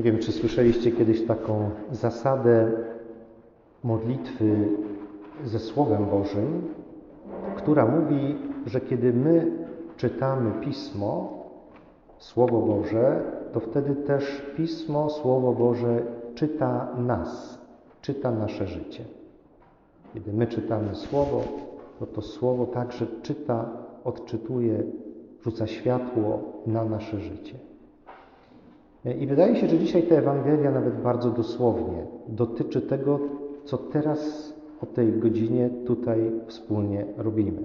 Nie wiem, czy słyszeliście kiedyś taką zasadę modlitwy ze Słowem Bożym, która mówi, że kiedy my czytamy Pismo, Słowo Boże, to wtedy też Pismo, Słowo Boże czyta nas, czyta nasze życie. Kiedy my czytamy Słowo, to to Słowo także czyta, odczytuje, rzuca światło na nasze życie. I wydaje się, że dzisiaj ta Ewangelia nawet bardzo dosłownie dotyczy tego, co teraz o tej godzinie tutaj wspólnie robimy.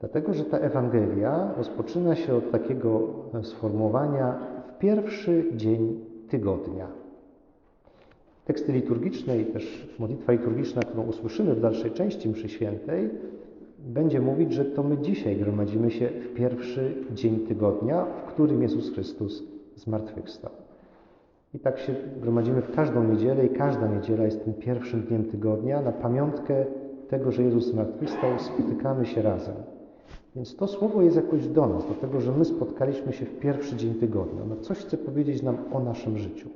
Dlatego, że ta Ewangelia rozpoczyna się od takiego sformułowania w pierwszy dzień tygodnia. Teksty liturgiczne i też modlitwa liturgiczna, którą usłyszymy w dalszej części mszy świętej, będzie mówić, że to my dzisiaj gromadzimy się w pierwszy dzień tygodnia, w którym Jezus Chrystus zmartwychwstał. I tak się gromadzimy w każdą niedzielę i każda niedziela jest tym pierwszym dniem tygodnia. Na pamiątkę tego, że Jezus zmartwychwstał, spotykamy się razem. Więc to słowo jest jakoś do nas, do tego, że my spotkaliśmy się w pierwszy dzień tygodnia. No coś chce powiedzieć nam o naszym życiu.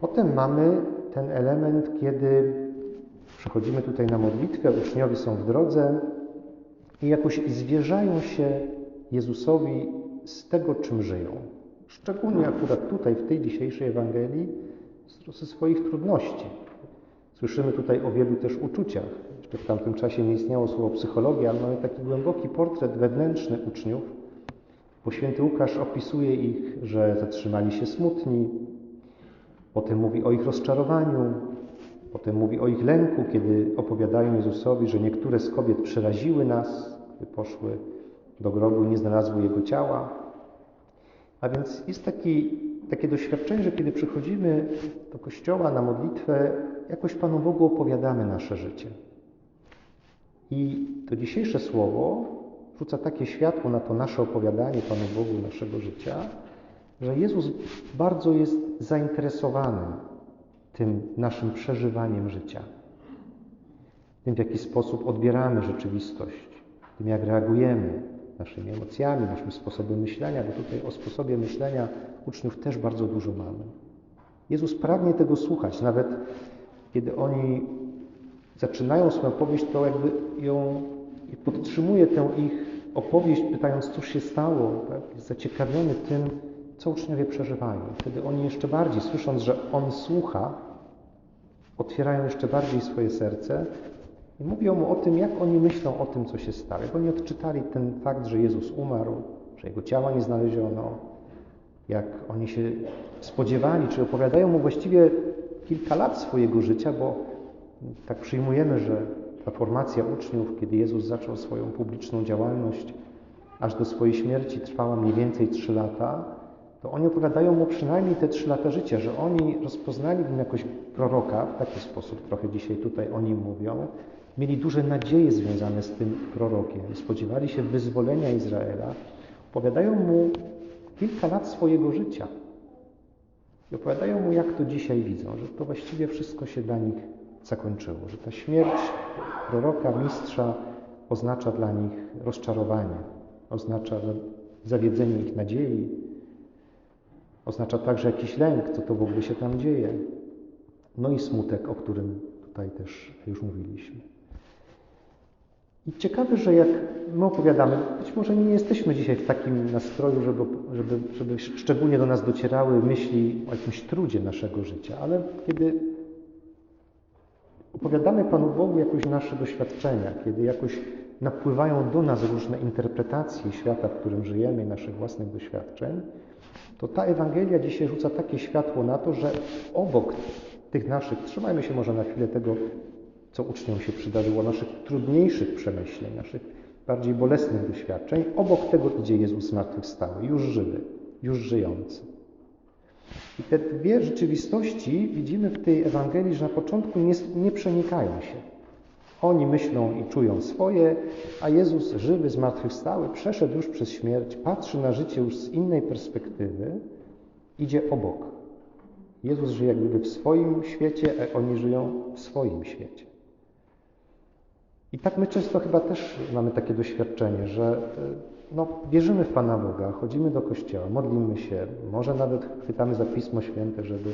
Potem mamy ten element, kiedy przechodzimy tutaj na modlitwę, uczniowie są w drodze i jakoś zwierzają się Jezusowi z tego, czym żyją. Szczególnie akurat tutaj, w tej dzisiejszej Ewangelii, ze swoich trudności. Słyszymy tutaj o wielu też uczuciach. Jeszcze w tamtym czasie nie istniało słowo psychologia, ale mamy taki głęboki portret wewnętrzny uczniów, bo święty Łukasz opisuje ich, że zatrzymali się smutni, potem mówi o ich rozczarowaniu, potem mówi o ich lęku, kiedy opowiadają Jezusowi, że niektóre z kobiet przeraziły nas, gdy poszły do grobu, nie znalazły Jego ciała. A więc jest taki, takie doświadczenie, że kiedy przychodzimy do kościoła na modlitwę, jakoś Panu Bogu opowiadamy nasze życie. I to dzisiejsze słowo rzuca takie światło na to nasze opowiadanie Panu Bogu naszego życia, że Jezus bardzo jest zainteresowany tym naszym przeżywaniem życia, tym w jaki sposób odbieramy rzeczywistość, tym jak reagujemy naszymi emocjami, naszym sposobem myślenia, bo tutaj o sposobie myślenia uczniów też bardzo dużo mamy. Jezus pragnie tego słuchać, nawet kiedy oni zaczynają swoją opowieść, to jakby ją podtrzymuje tę ich opowieść, pytając, cóż się stało. Tak? Jest zaciekawiony tym, co uczniowie przeżywają. Wtedy oni jeszcze bardziej, słysząc, że On słucha, otwierają jeszcze bardziej swoje serce i mówią mu o tym, jak oni myślą o tym, co się stało. Jak oni odczytali ten fakt, że Jezus umarł, że Jego ciała nie znaleziono, jak oni się spodziewali, czy opowiadają mu właściwie kilka lat swojego życia, bo tak przyjmujemy, że ta formacja uczniów, kiedy Jezus zaczął swoją publiczną działalność, aż do swojej śmierci trwała mniej więcej trzy lata, to oni opowiadają mu przynajmniej te trzy lata życia, że oni rozpoznali w nim jakoś proroka, w taki sposób trochę dzisiaj tutaj o nim mówią, mieli duże nadzieje związane z tym prorokiem, spodziewali się wyzwolenia Izraela, opowiadają mu kilka lat swojego życia i opowiadają mu, jak to dzisiaj widzą, że to właściwie wszystko się dla nich zakończyło, że ta śmierć proroka, mistrza oznacza dla nich rozczarowanie, oznacza zawiedzenie ich nadziei, oznacza także jakiś lęk, co to w ogóle się tam dzieje. No i smutek, o którym tutaj też już mówiliśmy. I ciekawe, że jak my opowiadamy, być może nie jesteśmy dzisiaj w takim nastroju, żeby, żeby, żeby szczególnie do nas docierały myśli o jakimś trudzie naszego życia, ale kiedy opowiadamy Panu Bogu jakoś nasze doświadczenia, kiedy jakoś napływają do nas różne interpretacje świata, w którym żyjemy naszych własnych doświadczeń, to ta Ewangelia dzisiaj rzuca takie światło na to, że obok tych naszych, trzymajmy się może na chwilę tego, co uczniom się przydarzyło, naszych trudniejszych przemyśleń, naszych bardziej bolesnych doświadczeń, obok tego idzie Jezus zmartwychwstały, już żywy, już żyjący. I te dwie rzeczywistości widzimy w tej Ewangelii, że na początku nie, nie przenikają się. Oni myślą i czują swoje, a Jezus żywy, zmartwychwstały, przeszedł już przez śmierć, patrzy na życie już z innej perspektywy, idzie obok. Jezus żyje jak gdyby w swoim świecie, a oni żyją w swoim świecie. I tak my często chyba też mamy takie doświadczenie, że no, wierzymy w Pana Boga, chodzimy do kościoła, modlimy się, może nawet chwytamy za Pismo Święte, żeby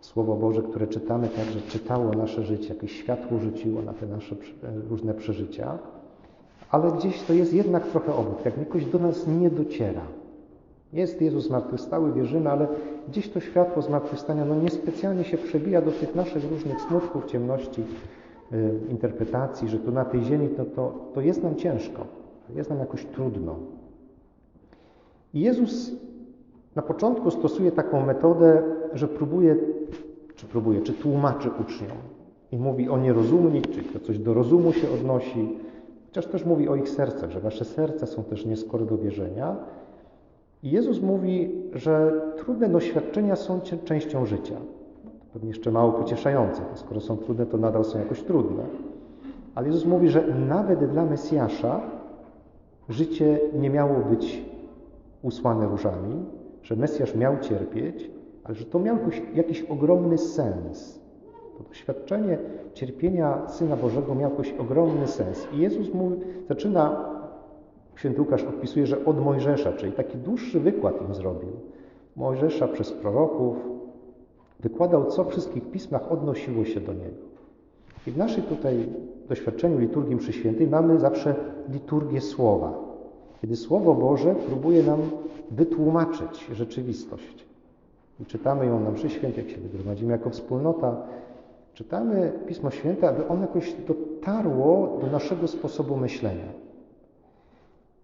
Słowo Boże, które czytamy, także czytało nasze życie, jakieś światło rzuciło na te nasze różne przeżycia, ale gdzieś to jest jednak trochę obok, jak jakoś do nas nie dociera. Jest Jezus zmartwychwstały, wierzymy, ale gdzieś to światło zmartwychwstania no niespecjalnie się przebija do tych naszych różnych smutków, ciemności, interpretacji, że tu na tej ziemi to, to, to jest nam ciężko, jest nam jakoś trudno. I Jezus na początku stosuje taką metodę, że próbuje, czy próbuje, czy tłumaczy uczniom. I mówi o nierozumni, czyli to coś do rozumu się odnosi, chociaż też mówi o ich sercach, że wasze serca są też nieskore do wierzenia. I Jezus mówi, że trudne doświadczenia są częścią życia. Pewnie jeszcze mało pocieszające, bo skoro są trudne, to nadal są jakoś trudne. Ale Jezus mówi, że nawet dla Mesjasza życie nie miało być usłane różami, że Mesjasz miał cierpieć, ale że to miał jakiś, ogromny sens. To doświadczenie cierpienia Syna Bożego miało jakiś ogromny sens. I Jezus mu zaczyna, święty Łukasz opisuje, że od Mojżesza, czyli taki dłuższy wykład im zrobił. Mojżesza przez proroków wykładał, co w wszystkich pismach odnosiło się do niego. I w naszej tutaj doświadczeniu liturgii mszy świętej mamy zawsze liturgię słowa. Kiedy Słowo Boże próbuje nam wytłumaczyć rzeczywistość. I czytamy ją na mszy jak się wygromadzimy jako wspólnota. Czytamy Pismo Święte, aby ono jakoś dotarło do naszego sposobu myślenia.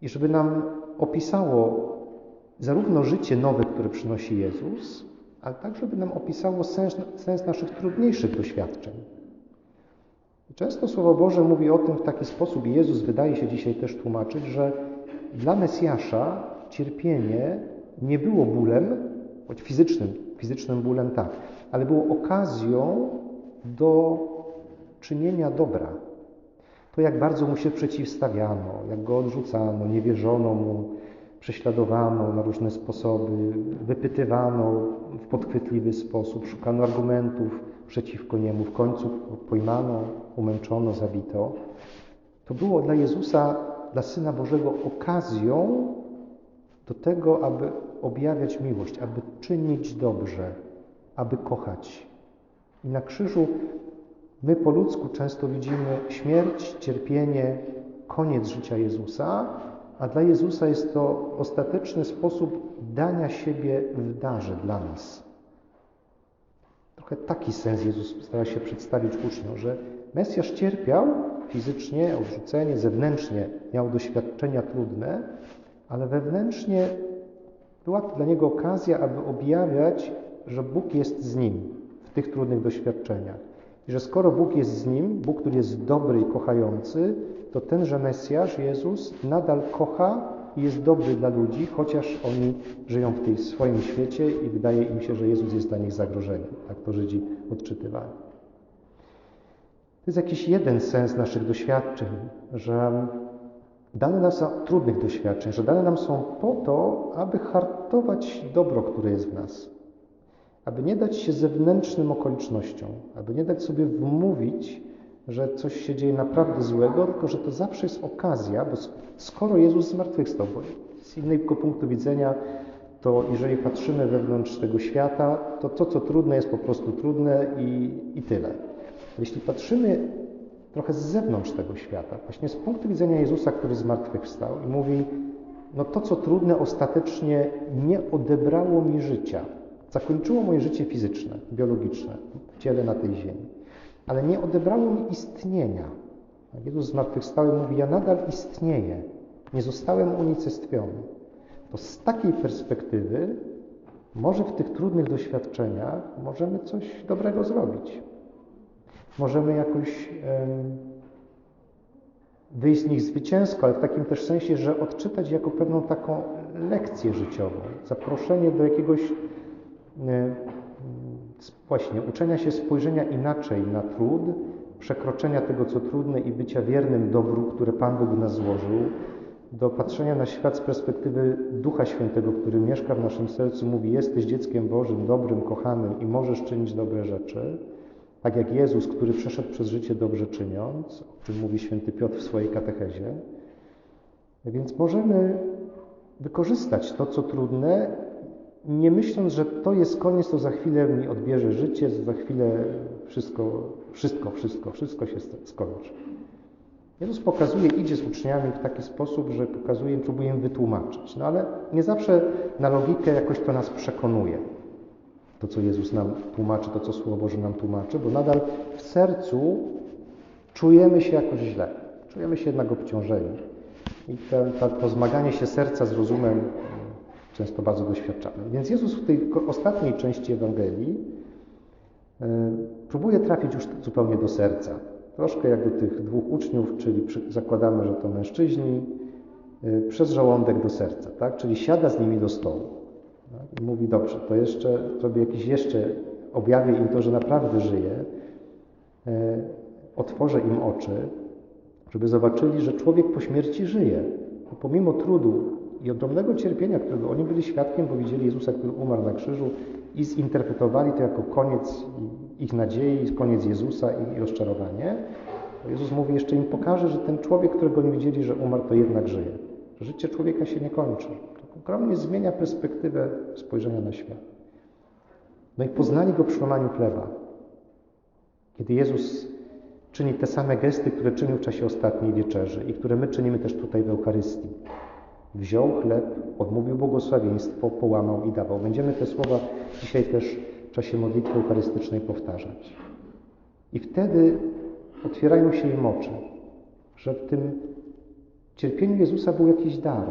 I żeby nam opisało zarówno życie nowe, które przynosi Jezus, ale tak, żeby nam opisało sens, sens naszych trudniejszych doświadczeń. Często Słowo Boże mówi o tym w taki sposób, i Jezus wydaje się dzisiaj też tłumaczyć, że dla Mesjasza cierpienie nie było bólem, choć fizycznym, fizycznym bólem tak, ale było okazją do czynienia dobra. To, jak bardzo mu się przeciwstawiano, jak go odrzucano, nie wierzono mu, prześladowano na różne sposoby, wypytywano w podchwytliwy sposób, szukano argumentów przeciwko niemu, w końcu pojmano, umęczono, zabito. To było dla Jezusa, dla Syna Bożego okazją do tego, aby objawiać miłość, aby czynić dobrze, aby kochać. I na krzyżu my po ludzku często widzimy śmierć, cierpienie, koniec życia Jezusa, a dla Jezusa jest to ostateczny sposób dania siebie w darze dla nas. Trochę taki sens Jezus stara się przedstawić uczniom, że Mesjasz cierpiał fizycznie, odrzucenie, zewnętrznie miał doświadczenia trudne, ale wewnętrznie była to dla niego okazja, aby objawiać, że Bóg jest z nim w tych trudnych doświadczeniach. I że skoro Bóg jest z nim, Bóg, który jest dobry i kochający, to tenże Mesjasz, Jezus, nadal kocha i jest dobry dla ludzi, chociaż oni żyją w tym swoim świecie i wydaje im się, że Jezus jest dla nich zagrożeniem. Tak to Żydzi odczytywali. To jest jakiś jeden sens naszych doświadczeń, że dane nam są trudnych doświadczeń, że dane nam są po to, aby hartować dobro, które jest w nas. Aby nie dać się zewnętrznym okolicznościom, aby nie dać sobie wmówić, że coś się dzieje naprawdę złego, tylko że to zawsze jest okazja, bo skoro Jezus zmartwychwstał, bo z innego punktu widzenia, to jeżeli patrzymy wewnątrz tego świata, to to, co trudne, jest po prostu trudne i, i tyle. Jeśli patrzymy trochę z zewnątrz tego świata, właśnie z punktu widzenia Jezusa, który zmartwychwstał i mówi, no to, co trudne, ostatecznie nie odebrało mi życia. Zakończyło moje życie fizyczne, biologiczne w ciele na tej ziemi, ale nie odebrało mi istnienia. Jezus zmartwychwstały mówi, ja nadal istnieję, nie zostałem unicestwiony. To z takiej perspektywy może w tych trudnych doświadczeniach możemy coś dobrego zrobić możemy jakoś wyjść z nich zwycięsko, ale w takim też sensie, że odczytać jako pewną taką lekcję życiową, zaproszenie do jakiegoś właśnie uczenia się spojrzenia inaczej na trud, przekroczenia tego, co trudne i bycia wiernym dobru, które Pan Bóg nas złożył, do patrzenia na świat z perspektywy Ducha Świętego, który mieszka w naszym sercu, mówi: Jesteś dzieckiem Bożym, dobrym, kochanym i możesz czynić dobre rzeczy. Tak jak Jezus, który przeszedł przez życie dobrze czyniąc, o czym mówi święty Piotr w swojej katechezie. Więc możemy wykorzystać to, co trudne, nie myśląc, że to jest koniec, to za chwilę mi odbierze życie, za chwilę wszystko, wszystko, wszystko, wszystko się skończy. Jezus pokazuje, idzie z uczniami w taki sposób, że pokazuje im, próbuje im wytłumaczyć. No ale nie zawsze na logikę jakoś to nas przekonuje. To, co Jezus nam tłumaczy, to, co Słowo Boże nam tłumaczy, bo nadal w sercu czujemy się jakoś źle. Czujemy się jednak obciążeni. I to, to zmaganie się serca z rozumem często bardzo doświadczamy. Więc Jezus w tej ostatniej części Ewangelii yy, próbuje trafić już zupełnie do serca. Troszkę jak do tych dwóch uczniów, czyli zakładamy, że to mężczyźni, yy, przez żołądek do serca, tak? Czyli siada z nimi do stołu. Tak? I mówi, dobrze, to jeszcze sobie jakiś jeszcze objawię im to, że naprawdę żyje, yy, otworzę im oczy, żeby zobaczyli, że człowiek po śmierci żyje. Pomimo trudu i ogromnego cierpienia, którego oni byli świadkiem, bo widzieli Jezusa, który umarł na krzyżu i zinterpretowali to jako koniec ich nadziei, koniec Jezusa i rozczarowanie, to Jezus mówi, jeszcze im pokaże, że ten człowiek, którego nie widzieli, że umarł, to jednak żyje. Życie człowieka się nie kończy. To ogromnie zmienia perspektywę spojrzenia na świat. No i poznali Go przy łamaniu chleba. Kiedy Jezus czyni te same gesty, które czynił w czasie ostatniej wieczerzy i które my czynimy też tutaj w Eucharystii. Wziął chleb, odmówił błogosławieństwo, połamał i dawał. Będziemy te słowa dzisiaj też w czasie modlitwy eucharystycznej powtarzać. I wtedy otwierają się im oczy, że w tym cierpieniu Jezusa był jakiś dar,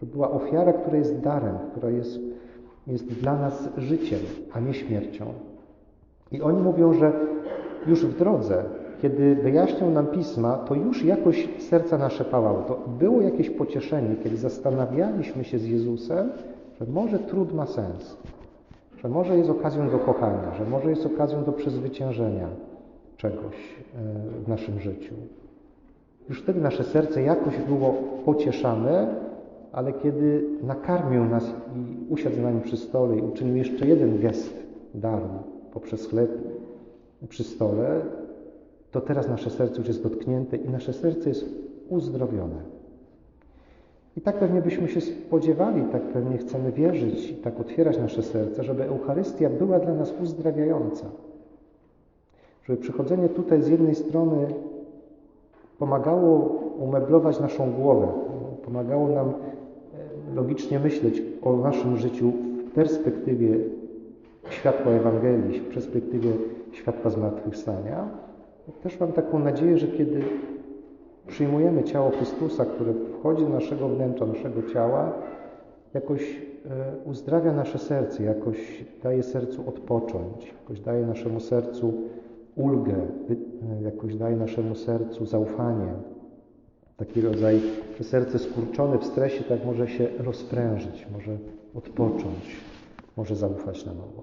że była ofiara, która jest darem, która jest, jest dla nas życiem, a nie śmiercią. I oni mówią, że już w drodze kiedy wyjaśniał nam pisma, to już jakoś serca nasze pałały. To było jakieś pocieszenie, kiedy zastanawialiśmy się z Jezusem, że może trud ma sens, że może jest okazją do kochania, że może jest okazją do przezwyciężenia czegoś e, w naszym życiu. Już wtedy nasze serce jakoś było pocieszane, ale kiedy nakarmił nas i usiadł z nami przy stole i uczynił jeszcze jeden gest daru poprzez chleb przy stole, to teraz nasze serce już jest dotknięte i nasze serce jest uzdrowione. I tak pewnie byśmy się spodziewali, tak pewnie chcemy wierzyć i tak otwierać nasze serce, żeby Eucharystia była dla nas uzdrawiająca. Żeby przychodzenie tutaj z jednej strony pomagało umeblować naszą głowę, pomagało nam e, logicznie myśleć o naszym życiu w perspektywie światła Ewangelii, w perspektywie światła zmartwychwstania, też mam taką nadzieję, że kiedy przyjmujemy ciało Chrystusa, które wchodzi do naszego wnętrza, naszego ciała, jakoś e, uzdrawia nasze serce, jakoś daje sercu odpocząć, jakoś daje naszemu sercu ulgę, e, jakoś daje naszemu sercu zaufanie. Taki rodzaj, że serce skurczone w stresie tak może się rozprężyć, może odpocząć, może zaufać na nowo.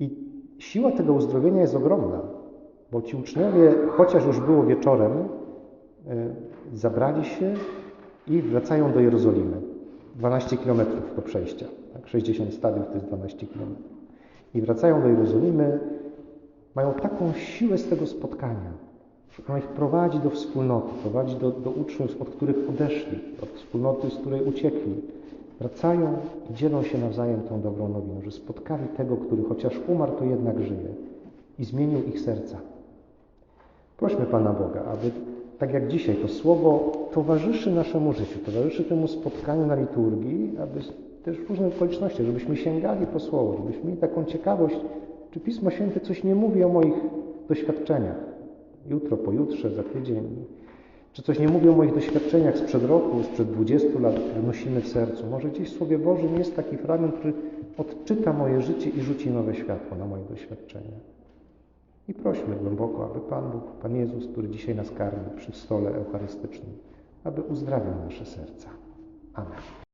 I siła tego uzdrowienia jest ogromna. Bo ci uczniowie, chociaż już było wieczorem, e, zabrali się i wracają do Jerozolimy. 12 kilometrów do przejścia. Tak? 60 stadiów to jest 12 kilometrów. I wracają do Jerozolimy, mają taką siłę z tego spotkania, ona ich prowadzi do wspólnoty, prowadzi do, do uczniów, od których odeszli, od wspólnoty, z której uciekli. Wracają i dzielą się nawzajem tą dobrą nowiną, że spotkali tego, który chociaż umarł, to jednak żyje i zmienił ich serca. Prośmy Pana Boga, aby tak jak dzisiaj to słowo towarzyszy naszemu życiu, towarzyszy temu spotkaniu na liturgii, aby też w różnych okolicznościach, żebyśmy sięgali po słowo, żebyśmy mieli taką ciekawość, czy Pismo Święte coś nie mówi o moich doświadczeniach. Jutro, pojutrze, za tydzień. Czy coś nie mówi o moich doświadczeniach sprzed roku, sprzed 20 lat, które nosimy w sercu. Może gdzieś w Słowie Bożym jest taki fragment, który odczyta moje życie i rzuci nowe światło na moje doświadczenia. I prośmy głęboko, aby Pan Bóg, Pan Jezus, który dzisiaj nas karmi przy stole eucharystycznym, aby uzdrawiał nasze serca. Amen.